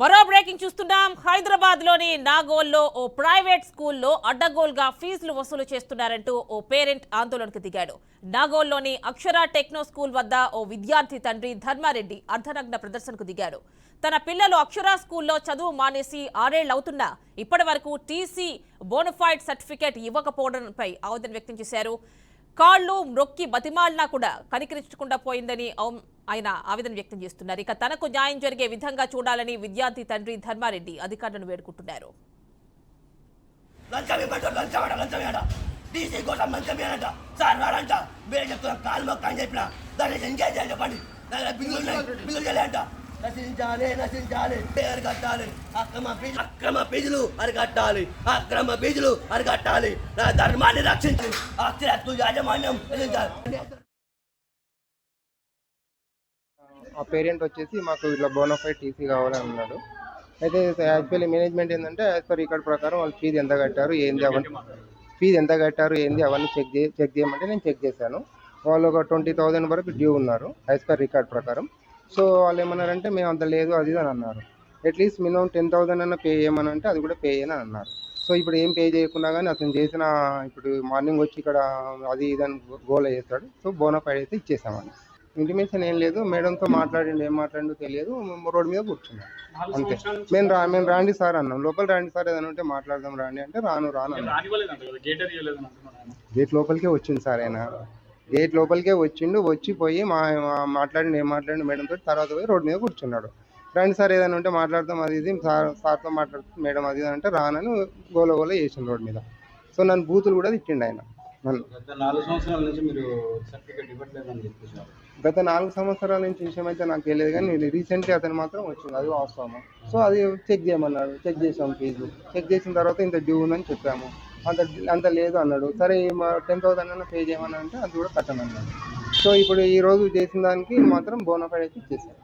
మరో బ్రేకింగ్ చూస్తున్నాం. హైదరాబాద్లోని నాగోల్లో ఓ ప్రైవేట్ స్కూల్లో అడ్డగోల్గా ఫీజులు వసూలు చేస్తున్నారంటూ ఓ పేరెంట్ ఆందోళనకు దిగాడు. నాగోల్లోని అక్షర టెక్నో స్కూల్ వద్ద ఓ విద్యార్థి తండ్రి ధర్మారెడ్డి అర్ధనగ్న ప్రదర్శనకు దిగాడు. తన పిల్లలు అక్షర స్కూల్లో చదువు మానేసి ఆరేళ్ళవుతున్నా ఇప్పటి వరకు టీసీ బోనఫైడ్ సర్టిఫికేట్ ఇవ్వకపోవడంపై ఆవేదన వ్యక్తం చేశారు. కాళ్ళు మ్రొక్కి బతిమాలినా కూడా కనికరించకుండా పోయిందని ఆయన ఆవేదన వ్యక్తం చేస్తున్నారు. ఇక తనకు న్యాయం జరిగే విధంగా చూడాలని విద్యార్థి తండ్రి ధర్మారెడ్డి అధికారులను వేడుకుంటున్నారు. లంచం నశించాలి నశించాలి. అరికట్టాలి అక్రమ బీజులు అక్రమ అరికట్టాలి. అక్రమ ఫీజులు అరికట్టాలి. నా ధర్మాన్ని రక్షించాలి అక్షరత్తు యాజమాన్యం రక్షించాలి ఆ పేరెంట్ వచ్చేసి మాకు ఇట్లా బోనోఫైడ్ టీసీ కావాలని అన్నాడు. అయితే యాక్చువల్లీ మేనేజ్మెంట్ ఏంటంటే యాజ్ పర్ రికార్డ్ ప్రకారం వాళ్ళు ఫీజు ఎంత కట్టారు ఏంది అవన్నీ ఫీజు ఎంత కట్టారు ఏంది అవన్నీ చెక్ చే చెక్ చేయమంటే నేను చెక్ చేశాను. వాళ్ళు ఒక ట్వంటీ థౌజండ్ వరకు డ్యూ ఉన్నారు యాజ్ పర్ రికార్డ్ ప్రకారం. సో వాళ్ళు ఏమన్నారంటే మేము అంత లేదు అది ఇది అని అన్నారు. At least minimum ten thousand అన్న పే చేయమని అంటే అది కూడా పే చేయని అన్నారు. సో ఇప్పుడు ఏం పే చేయకుండా కానీ అతను చేసిన ఇప్పుడు మార్నింగ్ వచ్చి ఇక్కడ అది ఇది అని గోల చేస్తాడు. సో బోనఫైడ్ అయితే ఇచ్చేసామని. ఇంటిమేషన్ ఏం లేదు. మేడంతో మాట్లాడిండు ఏం మాట్లాడిందో తెలియదు. రోడ్డు మీద కూర్చున్నాం. అంతే. మేము రా మేము రాండి సార్ అన్నాం. లోపల రాండి సార్ ఏదైనా ఉంటే మాట్లాడదాం రాండి అంటే రాను రాను గేట్ లోపలికే వచ్చింది సార్ ఆయన. గేట్ లోపలికే వచ్చిండు వచ్చి పోయి మా మాట్లాడి ఏం మాట్లాడి మేడంతో తర్వాత పోయి రోడ్డు మీద కూర్చున్నాడు. రండి సార్ ఏదైనా ఉంటే మాట్లాడదాం అది ఇది. సార్ సార్తో మాట్లాడుతుంది మేడం అది అంటే రానని గోల గోల చేసిండు రోడ్డు మీద. సో నన్ను బూతులు కూడా తిట్టిండు ఆయన. నాలుగు సంవత్సరాల నుంచి మీరు సర్టిఫికేట్ ఇవ్వట్లేదని చెప్పేసారు గత నాలుగు సంవత్సరాల నుంచి విషయం అయితే నాకు తెలియదు కానీ రీసెంట్లీ అతను మాత్రం వచ్చింది అది వాస్తవము? సో అది చెక్ చేయమన్నాడు. చెక్ చేసాం ఫీజు చెక్ చేసిన తర్వాత ఇంత డ్యూ ఉందని చెప్పాము. అంత అంత లేదు అన్నాడు. సరే టెన్ థౌసండ్ అన్న పే చేయమని అంటే అది కూడా కట్టను అన్నాడు సో ఇప్పుడు ఈ రోజు చేసిన దానికి మాత్రం బోనఫైడ్ అయితే ఇచ్చేసాను